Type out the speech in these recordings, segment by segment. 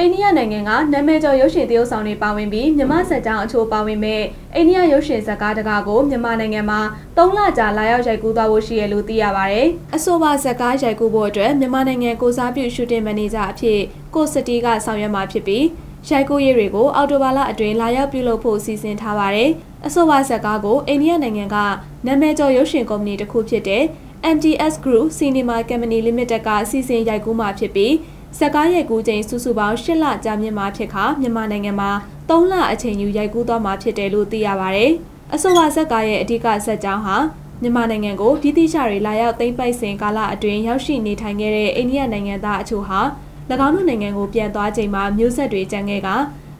အိန္ဒိယနိုင်ငံကနာမည်ကျော်ရုပ်ရှင်သရုပ်ဆောင်တွေပါဝင်ပြီးမြမဆက်ကြောင်းအချို့ပါဝင်မဲ့အိန္ဒိယရုပ်ရှင်ဇာတ်ကားတကားကိုမြန်မာနိုင်ငံမှာ3လကြာလာရောက်ရိုက်ကူးသွားဖို့ရှိရလို့သိရပါဗျ။အဆိုပါဇာတ်ကားရိုက်ကူးဖို့အတွက်မြန်မာနိုင်ငံကိုစားပြုရှူတင်မန်နေဂျာအဖြစ်ကိုစတီကဆောင်ရွက်မှာဖြစ်ပြီးရိုက်ကူးရေးတွေကိုအော်တိုဘာလအတွင်းလာရောက်ပြုလုပ်ဖို့စီစဉ်ထားပါတယ်။အဆိုပါဇာတ်ကားကိုအိန္ဒိယနိုင်ငံကနာမည်ကျော်ရုပ်ရှင်ကုမ္ပဏီတစ်ခုဖြစ်တဲ့ MTS Group Cinema Company Limited ကစီစဉ်ရိုက်ကူးမှာဖြစ်ပြီး ဇက်ကားရိုက်ကူးချိန်စုစုပေါင်း၈လကြာမြင့်မှာဖြစ်ခါမြန်မာနိုင်ငံမှာ၃လအချိန်ယူရိုက်ကူးသွားမှာဖြစ်တယ်လို့သိရပါဗျ။အဆိုပါဇက်ကားရဲ့အဓိကဇက်ကြောင်းဟာမြန်မာနိုင်ငံကိုပြည်တိကျတွေလာရောက်သိမ်းပိုက်စဉ်ကာလအတွင်းရောက်ရှိနေထိုင်ခဲ့တဲ့အိန္ဒိယနိုင်ငံသားအချို့ဟာ၎င်းတို့နိုင်ငံကိုပြန်သွားချိန်မှာမျိုးဆက်တွေကြံခဲ့က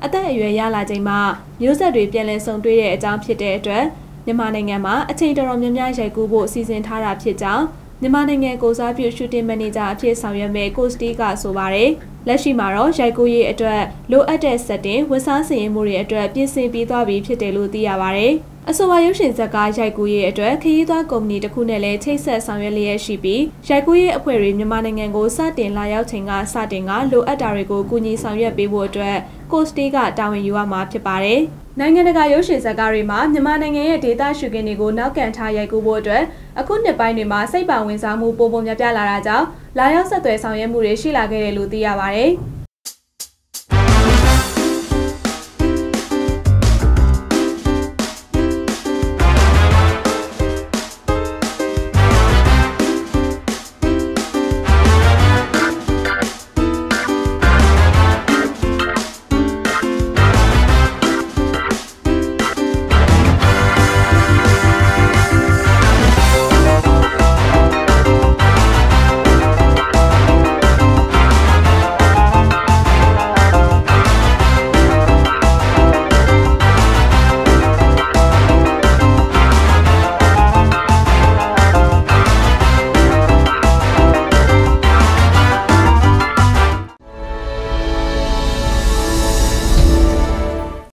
အသက်အရွယ်ရလာချိန်မှာမျိုးဆက်တွေပြန်လည်ဆုံတွေ့တဲ့အကြောင်းဖြစ်တဲ့အတွက်မြန်မာနိုင်ငံမှာအချိန်တော်တော်များများရိုက်ကူးဖို့စီစဉ်ထားတာဖြစ်ကြောင်း မြန်မာနိုင်ငံကိုစားပြုရှူတင်မန်နေဂျာအဖြစ်ဆောင်ရွက်မဲ့ကိုစတီကဆိုပါတယ်လက်ရှိမှာတော့ရိုက်ကူးရေးအတွက်လိုအပ်တဲ့စက်တင်ဝန်စားစည်ရင်မှုတွေအတွက်ပြင်ဆင်ပြီးသွားပြီဖြစ်တယ်လို့သိရပါတယ်အဆိုပါရုပ်ရှင်ဇာတ်ကားရိုက်ကူးရေးအတွက်ခရီးသွားကုမ္ပဏီတစ်ခုနဲ့လည်းချိတ်ဆက်ဆောင်ရွက်လျက်ရှိပြီးရိုက်ကူးရေးအဖွဲ့တွေမြန်မာနိုင်ငံကိုစတင်လာရောက်ချိန်ကစတင်ကလိုအပ်တာတွေကိုကူညီဆောင်ရွက်ပေးဖို့အတွက်ကိုစတီကတာဝန်ယူရမှာဖြစ်ပါတယ်။ နိုင်ငံတကာရုပ်ရှင်ဇာတ်ကားတွေမှာမြန်မာနိုင်ငံရဲ့ဒေသရှုခင်းတွေကိုနောက်ကန်ထားရိုက်ကူးဖို့အတွက်အခုနှစ်ပိုင်းတွေမှာစိတ်ပါဝင်စားမှုပုံပုံများပြလာတာကြောင့်လာရောက်ဆက်သွယ်ဆောင်ရွက်မှုတွေရှိလာခဲ့တယ်လို့သိရပါဗျ။